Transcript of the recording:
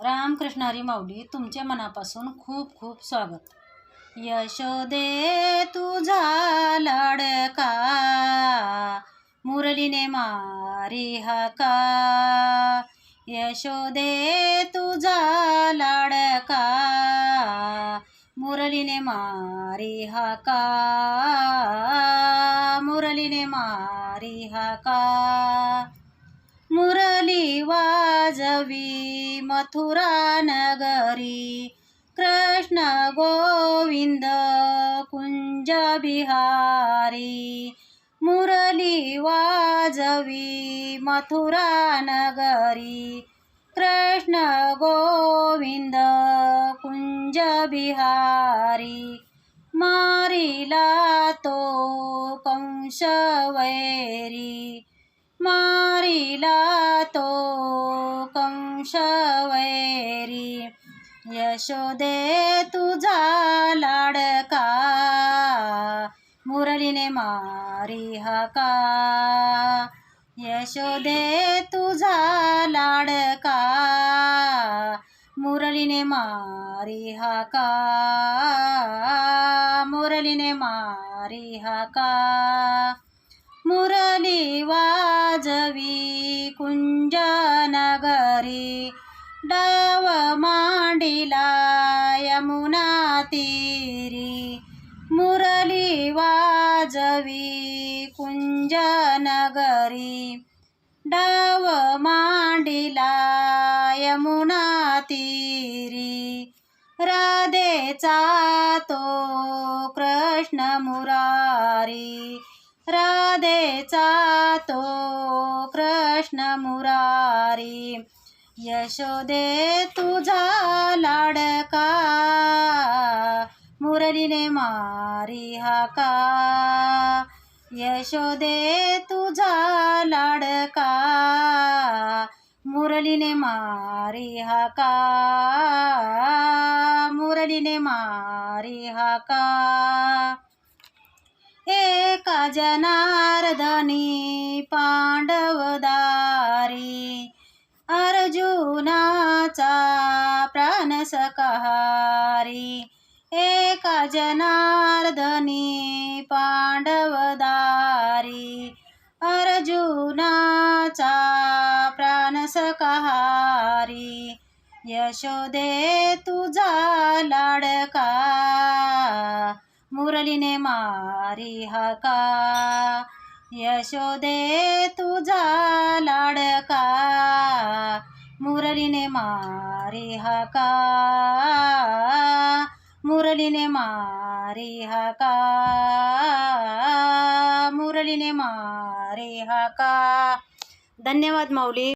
रामकृष्ण हरी माऊली तुमच्या मनापासून खूप खूप स्वागत. यशोदे तुझा लाडका मुरलीने मारी हाका. यशोदे तुझा लाडका मुरलीने मारी हाका. मुरलीने मारी हाका. मुरली वाजवी मथुरा नगरी कृष्ण गोविंद कुंज बिहारी मुरली वाजवी मथुरा नगरी कृष्ण गोविंद कुंज बिहारी मारिला तो कंस वैरी मारिला तो कंशवैरी यशोदे तुझा लाडका मुरलीने मारी हका. यशोदे तुझा लाडका मुरलीने मारी हाका. मुरलीने मारी हाका. मुरली वाजवी कुंज नगरी डाव मांडिला यमुना तीरी मुरली वाजवी कुंज डाव मांडिला यमुना तीरी राधेचा तो कृष्ण मुरारी राधेचा तो कृष्ण मुरारी यशोदे तुझा लाडका. मुरलीने मारी हाका. यशोदे तुझा लाडका. मुरलीने मारी हाका. मुरलीने मारी हाका. एका जनार्दनी सकहारी. एका जनार्दनी पांडवदारी. अर्जुनाचा प्राण सकहारी. यशोदे तुझा लाडका. मुरलीने मारी हाका. यशोदे तुझा लाडका. मुरलीने मारी हाका मुरलीने मारी हाका मुरलीने मारी हाका धन्यवाद माऊली